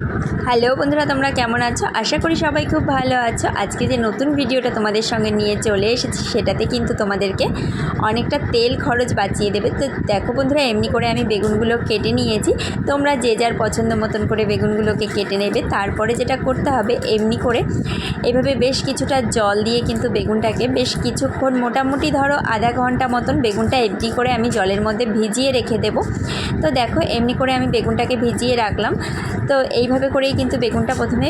Hello বন্ধুরা, তোমরা কেমন আছো? আশা করি সবাই খুব ভালো আছো। আজকে যে নতুন ভিডিওটা তোমাদের সঙ্গে নিয়ে চলে এসেছি, সেটাতে কিন্তু তোমাদেরকে অনেকটা তেল খরচ বাঁচিয়ে দেবে। তো দেখো বন্ধুরা, এমনি করে আমি বেগুনগুলো কেটে নিয়েছি। তোমরা যে যার পছন্দ মতন করে বেগুনগুলোকে কেটে নেবে। তারপরে যেটা করতে হবে, এমনি করে এভাবে বেশ কিছুটা জল দিয়ে কিন্তু বেগুনটাকে বেশ কিছুক্ষণ, মোটামুটি ধরো আধা ঘণ্টা মতন বেগুনটা এমনি করে আমি জলের মধ্যে ভিজিয়ে রেখে দেবো। তো দেখো, এমনি করে আমি বেগুনটাকে ভিজিয়ে রাখলাম। তো এইভাবে করেই কিন্তু বেগুনটা প্রথমে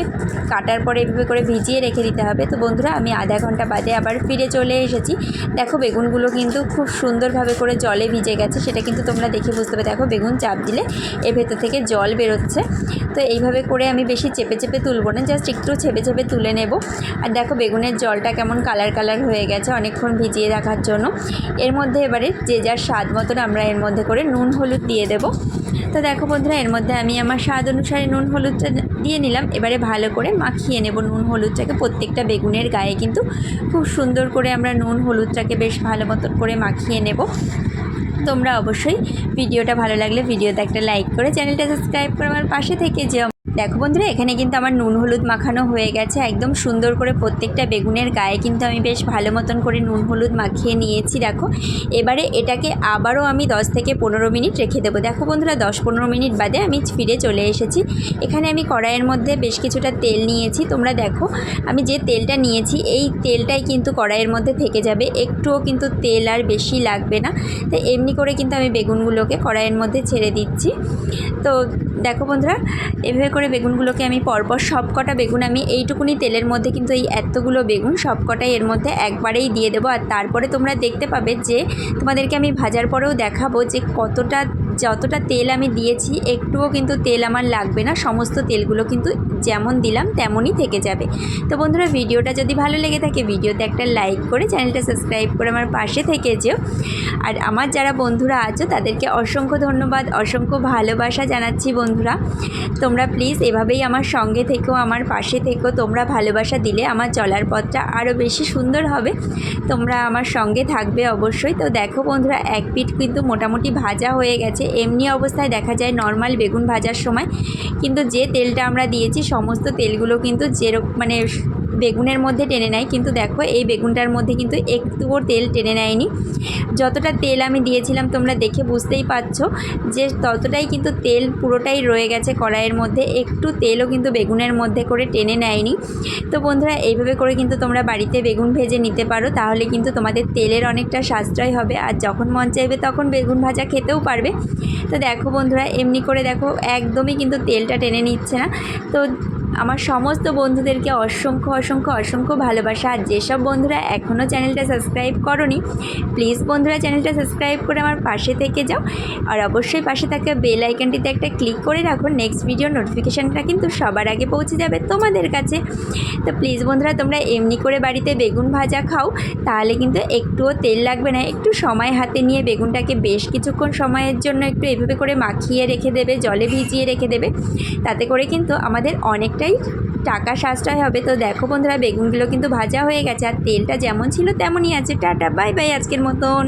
কাটার পরে এইভাবে করে ভিজিয়ে রেখে দিতে হবে। তো বন্ধুরা, আমি আধা ঘণ্টা বাদে আবার ফিরে চলে এসেছি। দেখো বেগুনগুলো কিন্তু খুব সুন্দরভাবে করে জলে ভিজে গেছে, সেটা কিন্তু তোমরা দেখে বুঝতে পারবে। দেখো, বেগুন চাপ দিলে এর ভেতর থেকে জল বেরোচ্ছে। তো এইভাবে করে আমি বেশি চেপে চেপে তুলবো না, জাস্ট একটু চেপে চেপে তুলে নেব। আর দেখো, বেগুনের জলটা কেমন কালার কালার হয়ে গেছে অনেকক্ষণ ভিজিয়ে রাখার জন্য। এর মধ্যে এবারে যে যার স্বাদ মতন আমরা এর মধ্যে করে নুন, হলুদ দিয়ে দেবো। তো দেখো বন্ধুরা, এর মধ্যে আমি আমার স্বাদ অনুসারে নুন হলুদটা দিয়ে নিলাম। এবারে ভালো করে মাখিয়ে নেব নুন হলুদটাকে। প্রত্যেকটা বেগুনের গায়ে কিন্তু খুব সুন্দর করে আমরা নুন হলুদটাকে বেশ ভালো মতন করে মাখিয়ে নেব। তোমরা অবশ্যই ভিডিওটা ভালো লাগলে ভিডিওতে একটা লাইক করে চ্যানেলটা সাবস্ক্রাইব করে আমার পাশে থেকে যেও। দেখো বন্ধুরা, এখানে কিন্তু আমার নুন হলুদ মাখানো হয়ে গেছে। একদম সুন্দর করে প্রত্যেকটা বেগুনের গায়ে কিন্তু আমি বেশ ভালো মতন করে নুন হলুদ মাখিয়ে নিয়েছি, দেখো। এবারে এটাকে আবারও আমি 10 থেকে পনেরো মিনিট রেখে দেবো। দেখো বন্ধুরা, দশ পনেরো মিনিট বাদে আমি ফিরে চলে এসেছি। এখানে আমি কড়াইয়ের মধ্যে বেশ কিছুটা তেল নিয়েছি। তোমরা দেখো, আমি যে তেলটা নিয়েছি, এই তেলটাই কিন্তু কড়াইয়ের মধ্যে থেকে যাবে। একটুও কিন্তু তেল আর বেশি লাগবে না। তো এমনি করে কিন্তু আমি বেগুনগুলোকে কড়াইয়ের মধ্যে ছেড়ে দিচ্ছি। তো দেখো বন্ধুরা, এভাবে বেগুনগুলোকে আমি পরপর সবকটা বেগুন আমি এইটুকুনি তেলের মধ্যে কিন্তু এই এতগুলো বেগুন সবকটাই এর মধ্যে একবারেই দিয়ে দেবো। আর তারপরে তোমরা দেখতে পাবে যে তোমাদেরকে আমি ভাজার পরেও দেখাবো যে কতটা যতটা তেল আমি দিয়েছি, একটুও কিন্তু তেল আমার লাগবে না। সমস্ত তেলগুলো কিন্তু যেমন দিলাম তেমনই থেকে যাবে। তো বন্ধুরা, ভিডিওটা যদি ভালো লেগে থাকে, ভিডিওতে একটা লাইক করে চ্যানেলটা সাবস্ক্রাইব করে আমার পাশে থেকে যেও। আর আমার যারা বন্ধুরা আছো, তাদেরকে অসংখ্য ধন্যবাদ, অসংখ্য ভালোবাসা জানাচ্ছি বন্ধুরা। তোমরা প্লিজ এভাবেই আমার সঙ্গে থেকেও আমার পাশে থেকেও তোমরা ভালোবাসা দিলে আমার চলার পথটা আরও বেশি সুন্দর হবে। তোমরা আমার সঙ্গে থাকবে অবশ্যই। তো দেখো বন্ধুরা, এক পিঠ কিন্তু মোটামুটি ভাজা হয়ে গেছে। এমনি অবস্থায় দেখা যায় নর্মাল বেগুন ভাজার সময়। কিন্তু যে তেলটা আমরা দিয়েছি, সমস্ত তেলগুলো কিন্তু যেরকম মানে বেগুনের মধ্যে টেনে নেয়। কিন্তু দেখো, এই বেগুনটার মধ্যে কিন্তু একটুও তেল টেনে নেয়নি। যতটা তেল আমি দিয়েছিলাম তোমরা দেখে বুঝতেই পারছ যে ততটাই কিন্তু তেল পুরোটাই রয়ে গেছে কড়াইয়ের মধ্যে। একটু তেলও কিন্তু বেগুনের মধ্যে করে টেনে নেয়নি। তো বন্ধুরা, এইভাবে করে কিন্তু তোমরা বাড়িতে বেগুন ভেজে নিতে পারো। তাহলে কিন্তু তোমাদের তেলের অনেকটা সাশ্রয় হবে। আর যখন মন চাইবে তখন বেগুন ভাজা খেতেও পারবে। তো দেখো বন্ধুরা, এমনি করে দেখো, একদমই কিন্তু তেলটা টেনে নিচ্ছে না। তো আমার সমস্ত বন্ধুদেরকে অসংখ্য অসংখ্য অসংখ্য ভালোবাসা। আর যেসব বন্ধুরা এখনও চ্যানেলটা সাবস্ক্রাইব করনি, প্লিজ বন্ধুরা চ্যানেলটা সাবস্ক্রাইব করে আমার পাশে থেকে যাও। আর অবশ্যই পাশে থাকা বেল আইকনটিতে একটা ক্লিক করে রাখো। নেক্সট ভিডিও নোটিফিকেশানটা কিন্তু সবার আগে পৌঁছে যাবে তোমাদের কাছে। তো প্লিজ বন্ধুরা, তোমরা এমনি করে বাড়িতে বেগুন ভাজা খাও, তাহলে কিন্তু একটুও তেল লাগবে না। একটু সময় হাতে নিয়ে বেগুনটাকে বেশ কিছুক্ষণ সময়ের জন্য একটু এভাবে করে মাখিয়ে রেখে দেবে, জলে ভিজিয়ে রেখে দেবে। তাতে করে কিন্তু আমাদের অনেকটাই টাকা সাশ্রয় হবে। তো দেখো বন্ধুরা, বেগুনগুলো কিন্তু ভাজা হয়ে গেছে আর তেলটা যেমন ছিল তেমনই আছে। টাটা, বাই বাই আজকের মতন।